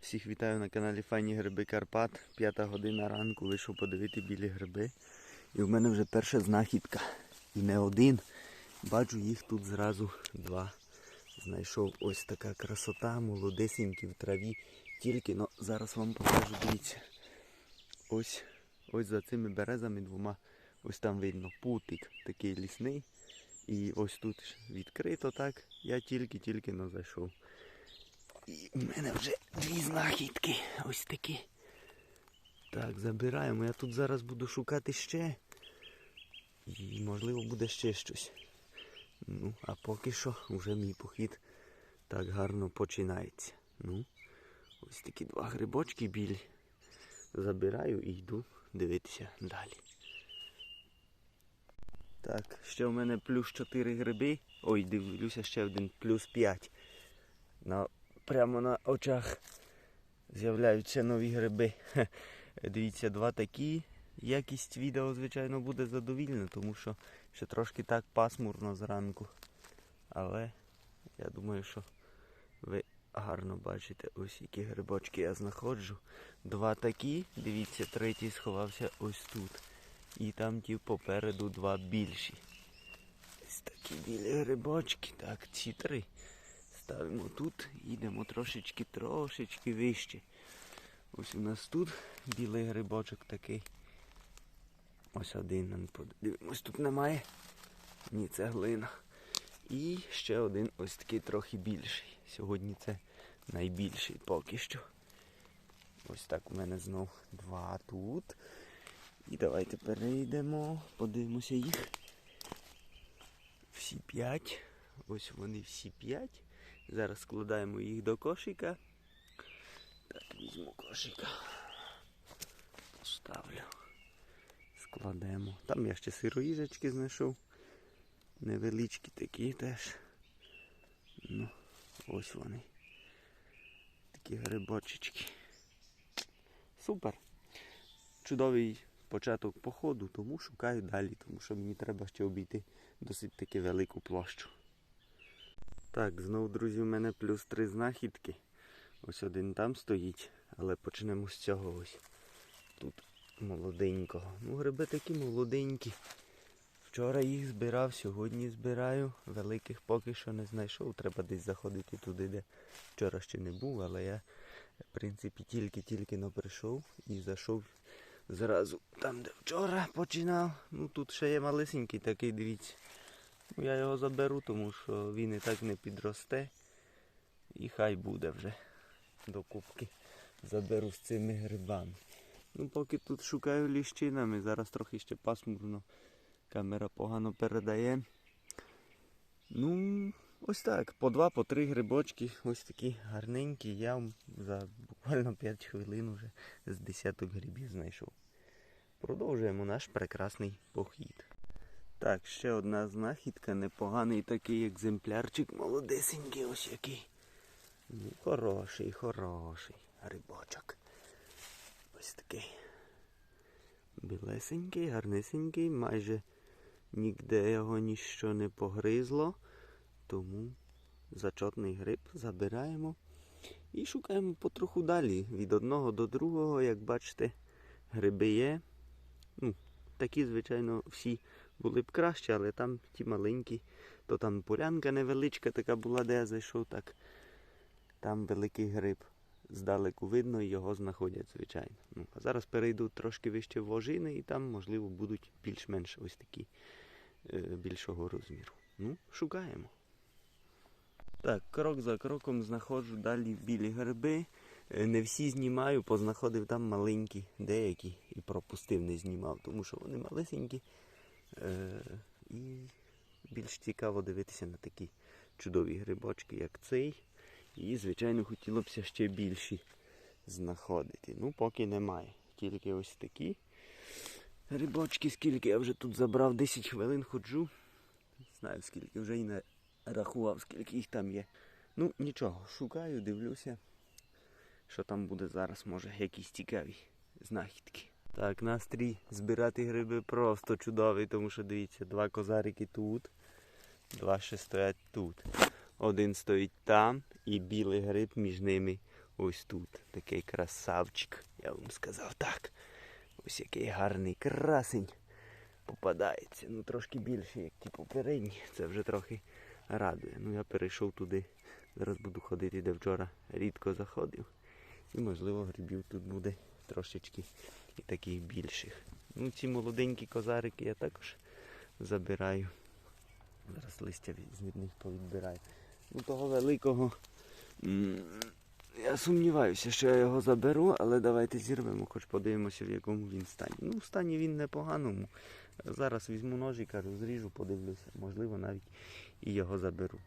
Всіх вітаю на каналі Файні Гриби Карпат. П'ята година ранку вийшов подивити білі гриби. І в мене вже перша знахідка. І не один. Бачу їх тут зразу два. Знайшов ось така красота, молодесенькі в траві. Тільки но зараз вам покажу, дивіться. Ось, ось за цими березами двома. Ось там видно путик такий лісний. І ось тут відкрито так. Я тільки-тільки но зайшов. І в мене вже дві знахідки. Ось такі. Так, забираємо. Я тут зараз буду шукати ще. І можливо буде ще щось. Ну, а поки що вже мій похід так гарно починається. Ну, ось такі два грибочки білі. Забираю і йду дивитися далі. Так, ще в мене плюс 4 гриби. Ой, дивлюся ще один плюс 5. На прямо на очах з'являються нові гриби. Дивіться, два такі. Якість відео, звичайно, буде задовільна, тому що ще трошки так пасмурно зранку. Але я думаю, що ви гарно бачите, ось які грибочки я знаходжу. Два такі, дивіться, третій сховався ось тут. І там ті попереду два більші. Ось такі білі грибочки. Так, ці три. Ставимо тут, їдемо трошечки, трошечки вище. Ось у нас тут білий грибочок такий. Ось один нам подивимось, тут немає. Ні, це глина. І ще один ось такий трохи більший. Сьогодні це найбільший поки що. Ось так у мене знов два тут. І давайте перейдемо, подивимося їх. Всі п'ять. Ось вони всі п'ять. Зараз складаємо їх до кошика. Так, візьму кошика. Поставлю. Складемо. Там я ще сироїжечки знайшов. Невеличкі такі теж. Ну, ось вони. Такі грибочечки. Супер. Чудовий початок походу, тому шукаю далі, тому що мені треба ще обійти досить таки велику площу. Так, знову, друзі, у мене плюс три знахідки. Ось один там стоїть, але почнемо з цього ось. Тут молоденького. Ну, гриби такі молоденькі. Вчора їх збирав, сьогодні збираю. Великих поки що не знайшов. Треба десь заходити туди, де вчора ще не був, але я, в принципі, тільки-тільки прийшов і зайшов зразу там, де вчора починав. Ну тут ще є малесенький такий, дивіться. Я його заберу, тому що він і так не підросте. І хай буде вже до кубки. Заберу з цими грибами. Ну, поки тут шукаю ліщинами, зараз трохи ще пасмурно. Камера погано передає. Ну, ось так. По два, по три грибочки. Ось такі гарненькі. Я за буквально 5 хвилин вже з десяток грибів знайшов. Продовжуємо наш прекрасний похід. Так, ще одна знахідка, непоганий такий екземплярчик, молодесенький ось який. Ну, хороший, хороший грибочок. Ось такий. Білесенький, гарнесенький, майже ніде його ніщо не погризло. Тому зачотний гриб забираємо і шукаємо потроху далі. Від одного до другого, як бачите, гриби є. Ну, такі, звичайно, всі були б краще, але там ті маленькі, то там полянка невеличка така була, де я зайшов, так там великий гриб. Здалеку видно його знаходять, звичайно. Ну, а зараз перейду трошки вище в ожини і там, можливо, будуть більш-менш ось такі е, більшого розміру. Ну, шукаємо. Так, крок за кроком знаходжу далі білі гриби. Е, Не всі знімаю, познаходив там маленькі, деякі і пропустив, не знімав, тому що вони малесенькі. Е, і більш цікаво дивитися на такі чудові грибочки, як цей. І, звичайно, хотілося б ще більші знаходити. Ну, поки немає. Тільки ось такі грибочки, скільки я вже тут забрав 10 хвилин ходжу. Не знаю, скільки вже і не рахував, скільки їх там є. Ну, нічого, шукаю, дивлюся, що там буде зараз, може, якісь цікаві знахідки. Так, настрій збирати гриби просто чудовий, тому що дивіться, два козарики тут, два ще стоять тут. Один стоїть там і білий гриб між ними ось тут. Такий красавчик, я вам сказав так. Ось який гарний красень попадається. Ну трошки більше, як ті попередні. Це вже трохи радує. Ну я перейшов туди. Зараз буду ходити, де вчора рідко заходив. І можливо грибів тут буде трошечки і таких більших. Ну ці молоденькі козарики я також забираю. Зараз листя від- них повідбираю. Ну того великого. Я сумніваюся, що я його заберу, але давайте зірвемо, хоч подивимося, в якому він стані. Ну, в стані він непоганому. Зараз візьму ножика, розріжу, подивлюся. Можливо, навіть і його заберу.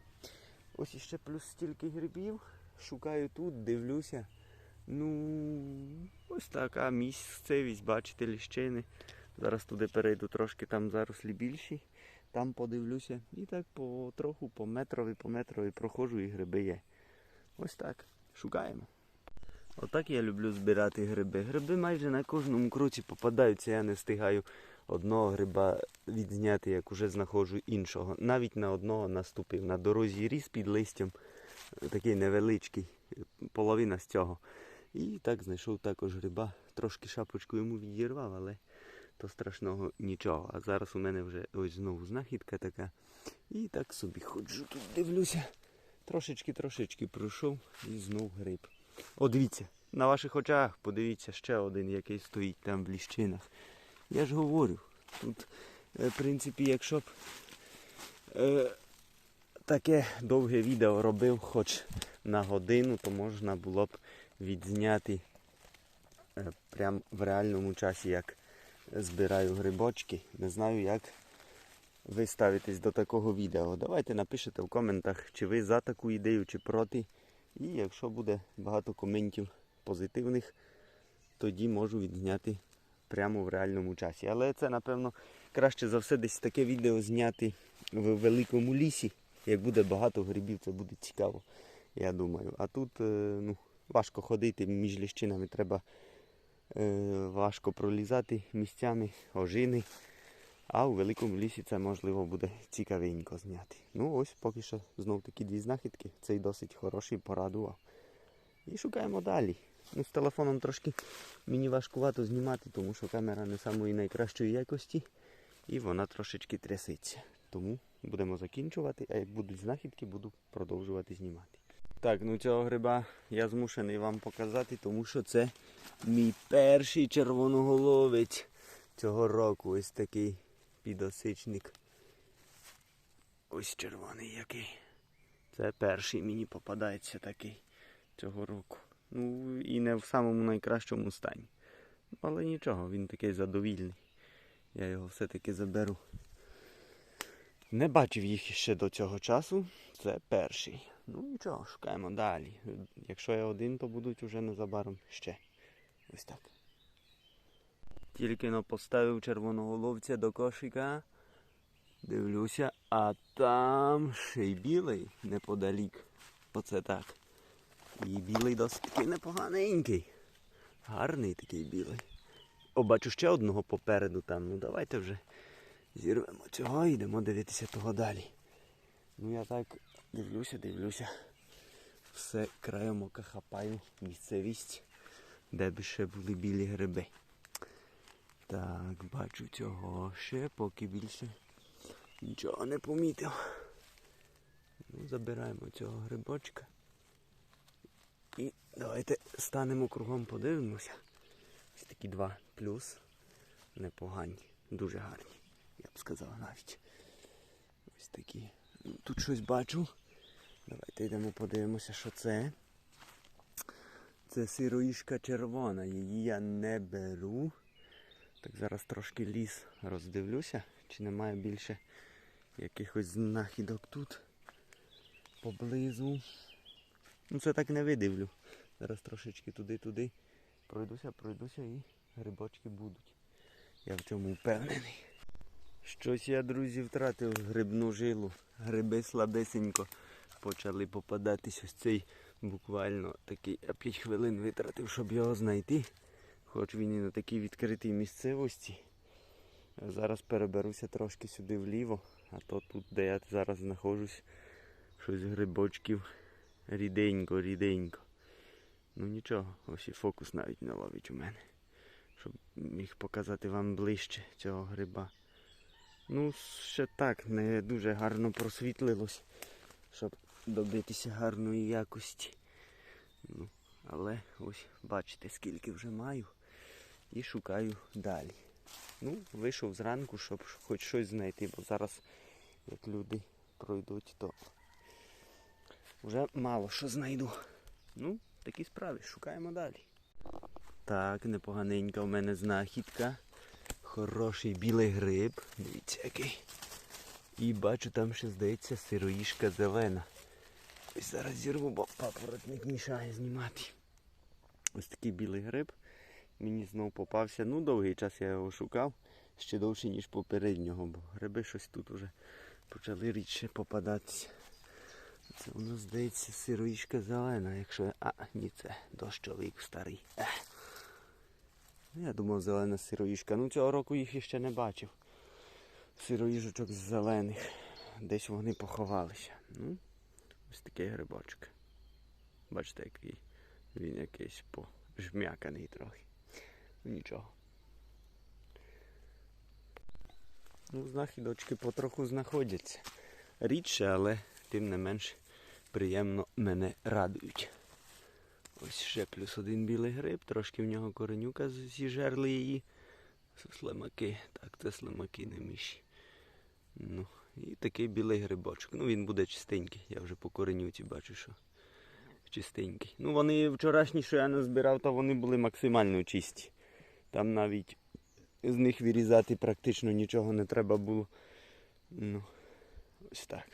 Ось іще плюс стільки грибів. Шукаю тут, дивлюся. Ну, ось така місцевість, бачите, ліщини. Зараз туди перейду трошки, там зарослі більші. Там подивлюся. І так потроху, по метрові, по метрові проходжу і гриби є. Ось так. Шукаємо. Отак я люблю збирати гриби. Гриби майже на кожному кроці попадаються, я не встигаю одного гриба відзняти, як уже знаходжу іншого. Навіть на одного наступив. На дорозі ріс під листям, такий невеличкий, половина з цього. І так знайшов також гриба. Трошки шапочку йому відірвав, але то страшного нічого. А зараз у мене вже ось знову знахідка така. І так собі ходжу тут, дивлюся. Трошечки-трошечки пройшов і знов гриб. О, дивіться, на ваших очах подивіться ще один, який стоїть там в ліщинах. Я ж говорю, тут, е, в принципі, якщо б е, таке довге відео робив хоч на годину, то можна було б відзняти е, прям в реальному часі, як збираю грибочки. Не знаю, як ви ставитесь до такого відео. Давайте напишете в коментах, чи ви за таку ідею, чи проти. І якщо буде багато коментів позитивних, тоді можу відзняти прямо в реальному часі. Але це, напевно, краще за все десь таке відео зняти в великому лісі. Як буде багато грибів, це буде цікаво, я думаю. А тут е, ну, важко ходити між ліщинами, треба е, важко пролізати місцями, ожини. А у великому лісі це можливо буде цікавенько зняти. Ну ось поки що знов такі дві знахідки. Цей досить хороший, порадував. І шукаємо далі. Ну, з телефоном трошки мені важкувато знімати, тому що камера не самої найкращої якості і вона трошечки трясеться. Тому будемо закінчувати, а як будуть знахідки, буду продовжувати знімати. Так, ну цього гриба я змушений вам показати, тому що це мій перший червоноголовець цього року. Ось такий підосичник. Ось червоний який. Це перший мені попадається такий цього року. Ну і не в самому найкращому стані. Але нічого, він такий задовільний. Я його все-таки заберу. Не бачив їх ще до цього часу. Це перший. Ну нічого, шукаємо далі. Якщо я один, то будуть уже незабаром ще. Ось так. Тільки но поставив червоноголовця до кошика. Дивлюся, а там ще й білий неподалік. Оце так. І білий досить такий непоганенький. Гарний такий білий. О, бачу ще одного попереду там. Ну давайте вже зірвемо цього і йдемо дивитися того далі. Ну я так дивлюся, дивлюся. Все краєм ока хапаю місцевість, де б ще були білі гриби. Так, бачу цього ще, поки більше нічого не помітив. Ну, забираємо цього грибочка. І давайте станемо кругом, подивимося. Ось такі два плюс. Непогані, дуже гарні, б сказав навіть. Ось такі. Тут щось бачу. Давайте йдемо подивимося, що це. Це сироїшка червона, її я не беру. Так зараз трошки ліс роздивлюся, чи немає більше якихось знахідок тут поблизу. Ну це так не видивлю. Зараз трошечки туди-туди пройдуся, пройдуся і грибочки будуть. Я в цьому впевнений. Щось я, друзі, втратив грибну жилу. Гриби слабесенько почали попадатись. Ось цей буквально такий я 5 хвилин витратив, щоб його знайти. Хоч він і на такій відкритій місцевості. Зараз переберуся трошки сюди вліво, а то тут, де я зараз знаходжусь, щось грибочків ріденько, ріденько. Ну нічого, ось і фокус навіть не ловить у мене. Щоб міг показати вам ближче цього гриба. Ну, ще так, не дуже гарно просвітлилось, щоб добитися гарної якості. Ну, але ось бачите, скільки вже маю. І шукаю далі. Ну, вийшов зранку, щоб хоч щось знайти, бо зараз, як люди пройдуть, то вже мало що знайду. Ну, такі справи, шукаємо далі. Так, непоганенька в мене знахідка. Хороший білий гриб. Дивіться який. І бачу, там ще здається сироїшка зелена. Ось зараз зірву, бо папоротник мішає знімати. Ось такий білий гриб. Мені знов попався. Ну, довгий час я його шукав. Ще довше, ніж попереднього, бо гриби щось тут уже почали рідше попадатися. Це воно здається сироїшка зелена, якщо. А, ні, це дощовик старий. Ех. Ну, Я думав, зелена сироїшка. Ну цього року їх іще не бачив. Сироїжочок з зелених. Десь вони поховалися. Ну, ось такий грибочок. Бачите, який він якийсь пожмяканий трохи. Ну нічого. Ну, знахідочки потроху знаходяться. Рідше, але тим не менш приємно мене радують. Ось ще плюс один білий гриб, трошки в нього коренюка зіжерли її. Слимаки. Так, це слимаки не миші. Ну, і такий білий грибочок. Ну він буде чистенький. Я вже по коренюці бачу, що чистенький. Ну вони вчорашні, що я назбирав, то вони були максимально чисті. Там навіть з них вирізати практично нічого не треба було. Ну, ось так.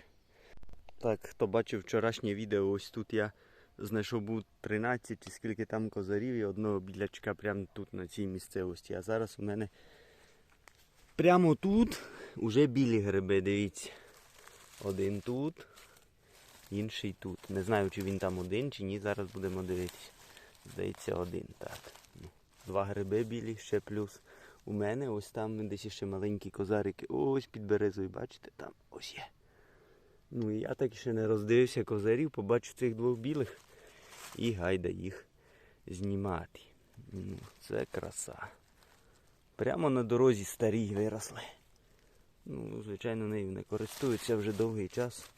Так, хто бачив вчорашнє відео, ось тут я знайшов був 13 чи скільки там козарів і одного білячка прямо тут на цій місцевості. А зараз у мене прямо тут уже білі гриби, дивіться. Один тут, інший тут. Не знаю, чи він там один, чи ні, зараз будемо дивитися. Здається, один. Так. Два гриби білі, ще плюс. У мене ось там десь ще маленькі козарики. Ось під березою, бачите, там ось є. Ну я так ще не роздивився козарів, побачу цих двох білих і гайда їх знімати. Ну, це краса. Прямо на дорозі старі виросли. Ну, звичайно, нею не користуються вже довгий час.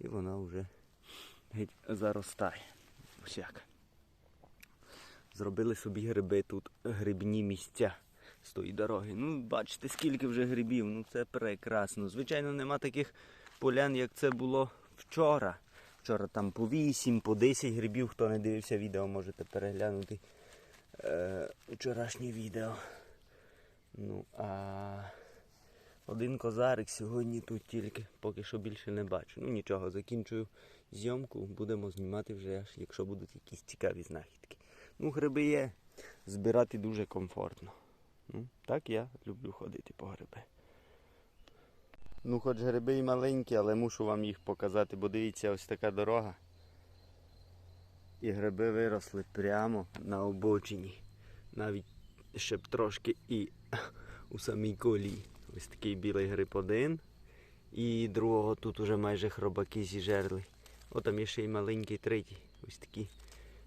І вона вже геть заростає. Ось як. Зробили собі гриби тут, грибні місця з тої дороги. Ну, бачите, скільки вже грибів. Ну це прекрасно. Звичайно, нема таких полян, як це було вчора. Вчора там по 8, по 10 грибів. Хто не дивився відео, можете переглянути е, вчорашнє відео. Ну, а один козарик сьогодні тут тільки, поки що більше не бачу. Ну нічого, закінчую зйомку, будемо знімати вже, якщо будуть якісь цікаві знахідки. Ну, гриби є, збирати дуже комфортно. Ну, так я люблю ходити по гриби. Ну, хоч гриби і маленькі, але мушу вам їх показати, бо дивіться, ось така дорога. І гриби виросли прямо на обочині. Навіть ще б трошки і у самій колії. Ось такий білий гриб один. І другого тут уже майже хробаки зіжерли. О, там є ще й маленький третій. Ось такий.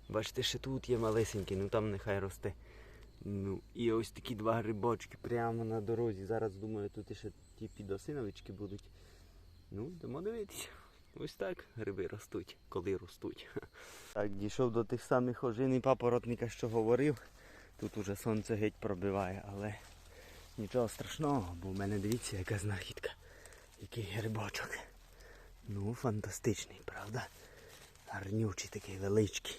Бачите, ще тут є малесенький, ну там нехай росте. Ну, і ось такі два грибочки прямо на дорозі. Зараз думаю, тут ще ті підосиновички будуть. Ну, йдемо дивитися. Ось так гриби ростуть, коли ростуть. Так, дійшов до тих самих ожин і папоротника, що говорив. Тут уже сонце геть пробиває, але нічого страшного, бо в мене дивіться, яка знахідка. Який грибочок. Ну, фантастичний, правда? Гарнючий такий величкий.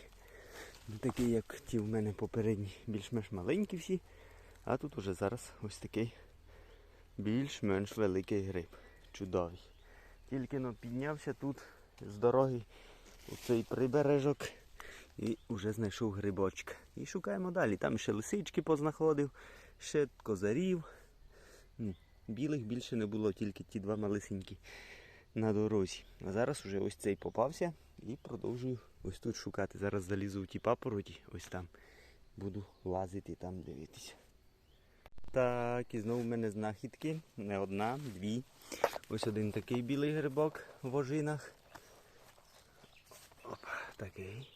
Не такий, як ті в мене попередні, більш-менш маленькі всі. А тут уже зараз ось такий більш-менш великий гриб. Чудовий. Тільки но піднявся тут з дороги у цей прибережок і вже знайшов грибочка. І шукаємо далі. Там ще лисички познаходив, ще козарів. Білих більше не було, тільки ті два малесенькі на дорозі. А зараз уже ось цей попався і продовжую ось тут шукати. Зараз залізу в ті папороті, ось там. Буду лазити там дивитися. Так, і знову в мене знахідки. Не одна, дві. Ось один такий білий грибок в ожинах. Опа, такий.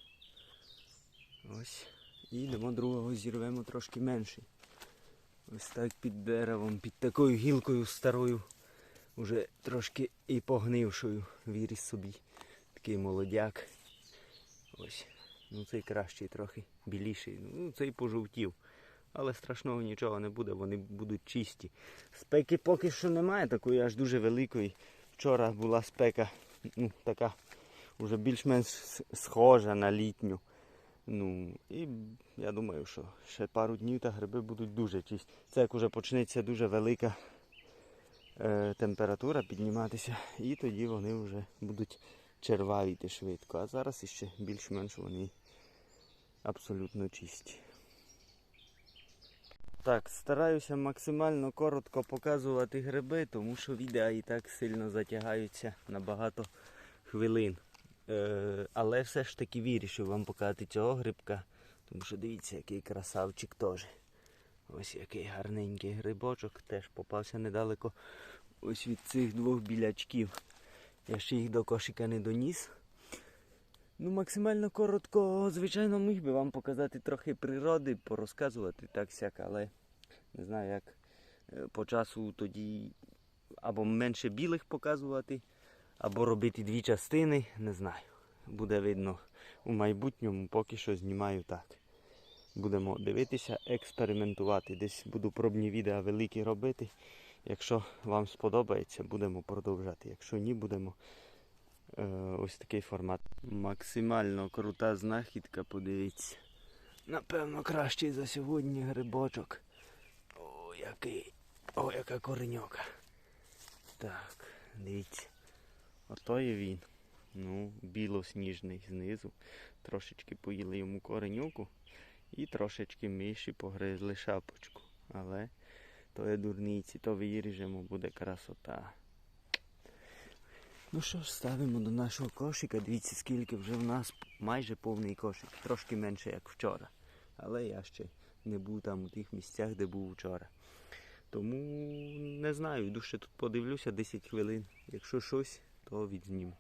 Ось. І йдемо другого зірвемо трошки менший. Ось так під деревом, під такою гілкою старою, уже трошки і погнившою віріс собі. Такий молодяк. Ось. Ну цей кращий трохи біліший. Ну цей пожовтів. Але страшного нічого не буде, вони будуть чисті. Спеки поки що немає такої аж дуже великої. Вчора була спека, ну, така вже більш-менш схожа на літню. Ну, і я думаю, що ще пару днів та гриби будуть дуже чисті. Це як вже почнеться дуже велика е, температура підніматися, і тоді вони вже будуть червавіти швидко. А зараз іще більш-менш вони абсолютно чисті. Так, стараюся максимально коротко показувати гриби, тому що відео і так сильно затягаються на багато хвилин. Е, але все ж таки вирішив вам показати цього грибка, тому що дивіться, який красавчик теж. Ось який гарненький грибочок, теж попався недалеко ось від цих двох білячків. Я ще їх до кошика не доніс. Ну, максимально коротко, звичайно, міг би вам показати трохи природи, порозказувати так сяк, але не знаю, як е, по часу тоді або менше білих показувати, або робити дві частини, не знаю. Буде видно у майбутньому, поки що знімаю так. Будемо дивитися, експериментувати. Десь буду пробні відео великі робити. Якщо вам сподобається, будемо продовжати. Якщо ні, будемо ось такий формат. Максимально крута знахідка, подивіться. Напевно, кращий за сьогодні грибочок. О, який. О, яка кореньока. Так, дивіться. Ото є він. Ну, білосніжний знизу. Трошечки поїли йому коренюку і трошечки миші погризли шапочку. Але то є дурниці, то виріжемо, буде красота. Ну що ж, ставимо до нашого кошика. Дивіться, скільки вже в нас майже повний кошик. Трошки менше, як вчора. Але я ще не був там у тих місцях, де був вчора. Тому не знаю, йду ще тут подивлюся 10 хвилин. Якщо щось, то відзніму.